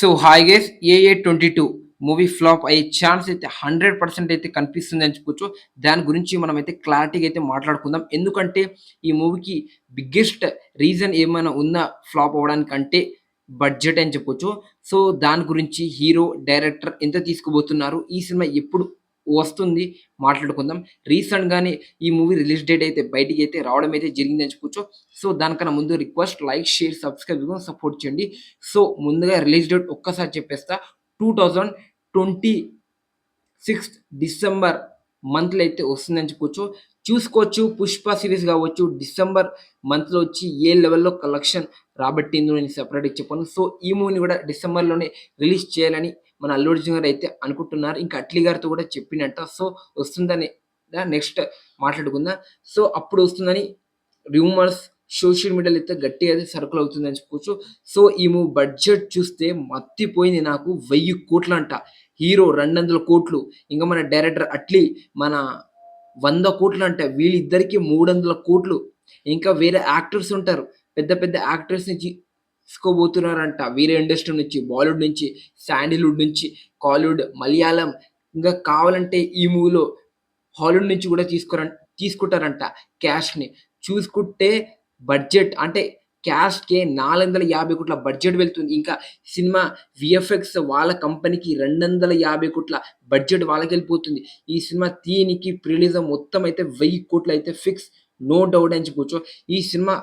So hi guys AA twenty two movie flop అయ్యే chance అయితే hundred percent అయితే కనిపిస్తుంది అని చెప్పొచ్చు. దాని గురించి మనం అయితే క్లారిటీగా అయితే మాట్లాడుకుందాం. ఎందుకంటే ఈ మూవీకి బిగ్గెస్ట్ రీజన్ ఏమైనా ఉందా ఫ్లాప్ అవ్వడానికంటే బడ్జెట్ అని చెప్పొచ్చు. సో దాని గురించి హీరో డైరెక్టర్ ఎంత తీసుకుపోతున్నారు? ఈ సినిమా ఎప్పుడు వస్తుంది. మాట్లాడుకుందాం. రీసెంట్గానే ఈ మూవీ రిలీజ్ డేట్ అయితే బయటికి అయితే రావడం అయితే జరిగిందని చెప్పొచ్చు. సో దానికన్నా ముందు request like share subscribe support చేయండి. సో ముందుగా రిలీజ్ డేట్ ఒక్కసారి చెప్పేస్తా. Two thousand twenty sixth December మంత్లో అయితే వస్తుందని చెప్పొచ్చు. చూసుకోవచ్చు. పుష్ప సిరీస్ కావచ్చు. డిసెంబర్ మంత్లో వచ్చి ఏ లెవెల్లో కలెక్షన్ రాబట్టిందో నేను సపరేట్గా చెప్పాను. సో ఈ మూవీని కూడా డిసెంబర్లోనే రిలీజ్ చేయాలని మన అల్లు అర్జున్ గారు అయితే అనుకుంటున్నారు. ఇంకా అట్లీ గారితో కూడా చెప్పినట్ట. సో వస్తుందని నెక్స్ట్ మాట్లాడుకుందాం. సో అప్పుడు వస్తుందని రూమర్స్ సోషల్ మీడియాలో అయితే గట్టిగా అయితే సర్కుల్ అవుతుందని చెప్పుకోవచ్చు. సో ఈ మూవీ బడ్జెట్ చూస్తే మత్తిపోయింది నాకు. వెయ్యి కోట్లు అంట హీరో రెండు వందల కోట్లు. ఇంకా మన డైరెక్టర్ అట్లీ మన వంద కోట్లు అంట వీళ్ళిద్దరికి మూడు వందల కోట్లు. ఇంకా వేరే యాక్టర్స్ ఉంటారు. పెద్ద పెద్ద యాక్టర్స్ నుంచి తీసుకోబోతున్నారంట వేరే ఇండస్ట్రీ నుంచి బాలీవుడ్ నుంచి శాండిల్వుడ్ నుంచి కాలీవుడ్ మలయాళం ఇంకా కావాలంటే ఈ మూవీలో హాలీవుడ్ నుంచి కూడా తీసుకురా తీసుకుంటారంట క్యాష్ని చూసుకుంటే బడ్జెట్ అంటే క్యాష్కే నాలుగు వందల యాభై కోట్ల బడ్జెట్ వెళ్తుంది. ఇంకా సినిమా విఎఫ్ఎక్స్ వాళ్ళ కంపెనీకి రెండు వందల యాభై కోట్ల బడ్జెట్ వాళ్ళకి వెళ్ళిపోతుంది. ఈ సినిమా తీనికి ప్రిలీజం మొత్తం అయితే వెయ్యి కోట్లు అయితే ఫిక్స్. నో డౌట్ అని చెప్పొచ్చు. ఈ సినిమా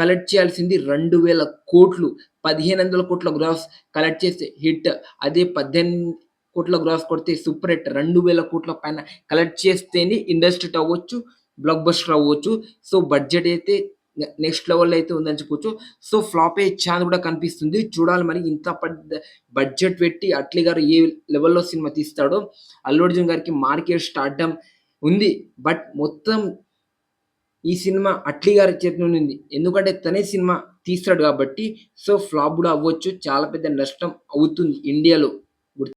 కలెక్ట్ చేయాల్సింది రెండు వేల కోట్లు. పదిహేను వందల కోట్ల గ్రాస్ కలెక్ట్ చేస్తే హిట్ అదే పద్దెనిమిది కోట్ల గ్రాస్ కొడితే సూపర్ హిట్ రెండు వేల కోట్ల పైన కలెక్ట్ చేస్తేనే ఇండస్ట్రీ అవ్వచ్చు బ్లాక్ బస్టర్ అవ్వచ్చు. సో బడ్జెట్ అయితే నెక్స్ట్ లెవెల్లో అయితే ఉందని చెప్పొచ్చు. సో ఫ్లాప్ అయ్యే ఛాన్స్ కూడా కనిపిస్తుంది. చూడాలి మరి ఇంత పెద్ద బడ్జెట్ పెట్టి అట్లీ గారు ఏ లెవెల్లో సినిమా తీస్తాడో. అల్లు అర్జున్ గారికి మార్కెట్ స్టార్ట్ ఉంది. బట్ మొత్తం ఈ సినిమా అట్లీ గారి చేతిలో ఉంది ఎందుకంటే తనే సినిమా తీస్తాడు కాబట్టి సో ఫ్లాప్ కూడా అవ్వచ్చు. చాలా పెద్ద నష్టం అవుతుంది ఇండియాలో.